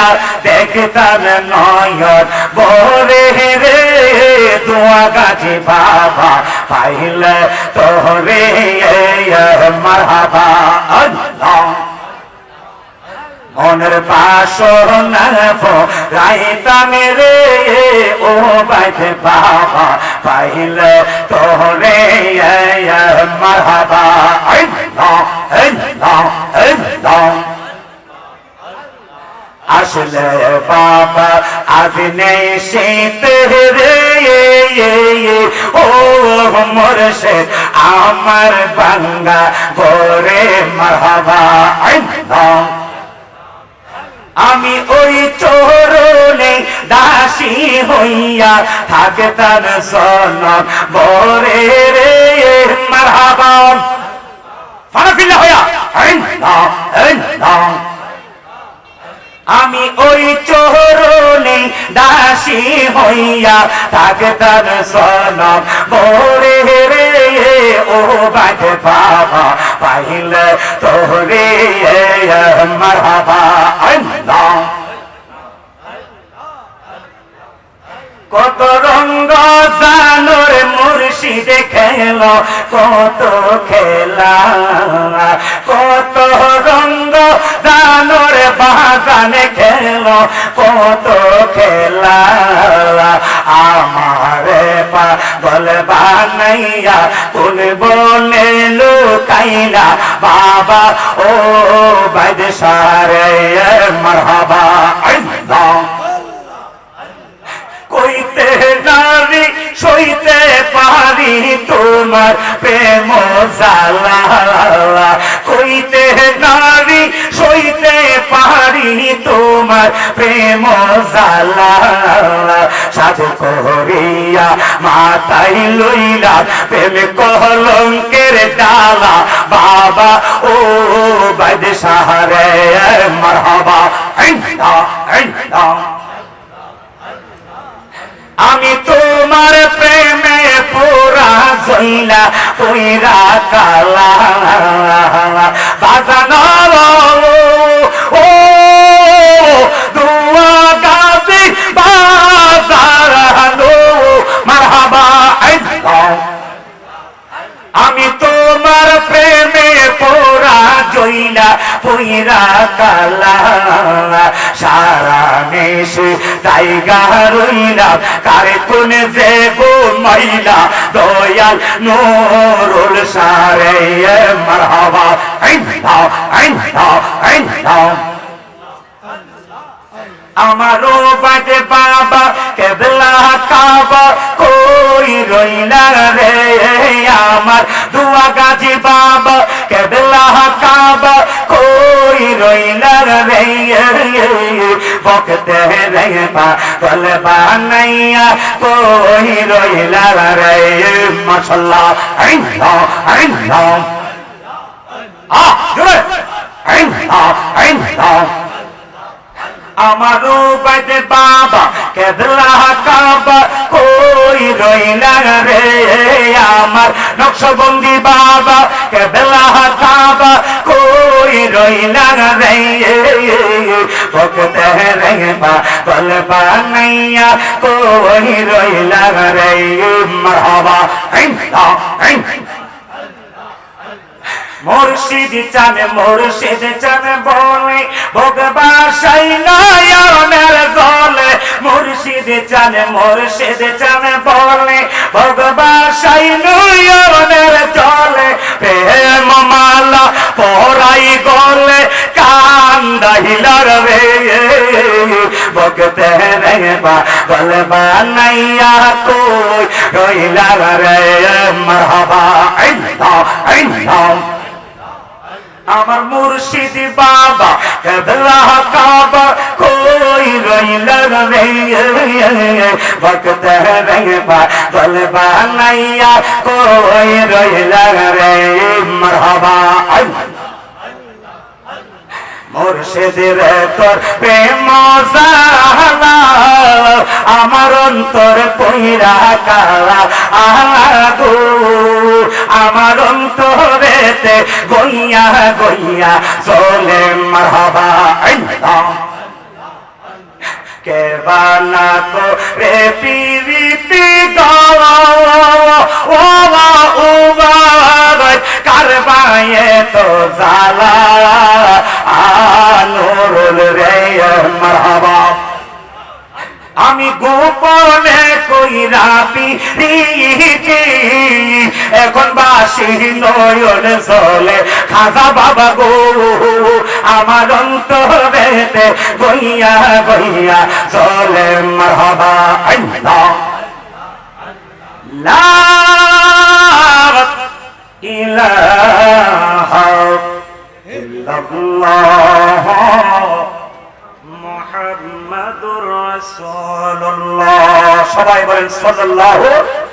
লইয়া দেখতাম নয়ন। বরে রে, দোয়া গাছি বাবা, পাইলে তোরে মারহাবা। মনের বাসন রাইতাম রে, ও বাইতে বাবা, পাইলে তোরে মারহাবা আল্লাহ আল্লাহ আল্লাহ আসলে বাবা, আজ নেই শীত রে। ও মরশে আমার বাঙ্গা গোরে মারহাবা। আমি ওই চোরনে দাসী হইয়া থাকতাম সন বরে রে মারহাবা। ফারাফিল্লা হইয়া। আমি ওই চোরনে দাসী হইয়া থাকতাম সনম। বরে রে, ও বাজে বাবা, পাইলে তোরে আল্লাহ। কত রঙ্গ জানোর মুর্শিদে খেল। কত খেলা, কত রঙ্গ জানোর বাগানে খেল, কত খেলা। আমারে পাগল বানাইয়া কোন বনে লুকাইলা, বাবা ও বাইদ সারে তোমার প্রেম জালা, কইতে নারী, সইতে পারি তোমার প্রেম জালা। সাধু করিয়া মাতাই লইলা প্রেম কলঙ্কের ডালা। বাবা, ও বাদ সাহারে মারহাবা। আমি তোমার জইলা পুইরা কালা পুইরা কালা, সারা নেশে কারে যে গো দয়াল নোরুল সারে মারহাবা। আইন্দা আইন্দা আইন্দা আমারও বাজে বাবা, কেবলা কাবা, কই রইলা রে? আমার দুয়া গাজি বাবা কই রইলা রে বকতে রে বল বানাইয়া কই রইলা রে মাশাল্লাহ আইন্দা আইন্দা আহ জোরে আইন্দা আইন্দা আমারও বাজে বাবা কেদলা কাবা কই রইলা রে? আমার নকশবন্দি বাবা কেদলা কাবা কই রইলা রে? ভক্ত রে বা বল বানাইয়া কই রইলা রে? মারহাবা আইন্দা আইন্দা মুর্শিদ চান মুর্শিদ চান বলে ভোগবাসাই নয়নের জলে। মুর্শিদ চান মুর্শিদ চান বলে ভোগবাসাই নয়নের জলে। প্রেম মালা পরাই গলে কান্দাহিলার রে ভগতে রে বা বলে বানাইয়া কই রইলা রে, মারহাবা আইন্দা আইন্দা আমার মুর্শিদ বাবা কদলা কাবা কই রইলা রে? ভক্ত রে বা বল বানাইয়া কই রইলা রে? মারহাবা। মুর্শিদের তোর প্রেম আমার অন্তর পইরা কালা আগো আমার অন্তরেতে গইয়া গইয়া চলে মারহাবা। আল্লাহ। কে বানা তো রে পিরিতি গাওয়া ও ও কারবায়ে তো জালা আনুরুল রে মারহাবা। আমি গোপনে এখন বাসি নয়ন চলে খাজা বাবা গো, আমার অন্তরেতে গইয়া গইয়া চলে মারহাবা। আল্লাহ লা ইলাহা ইল্লাল্লাহ। রাসূলুল্লাহ। সবাই বলেন সাল্লাল্লাহু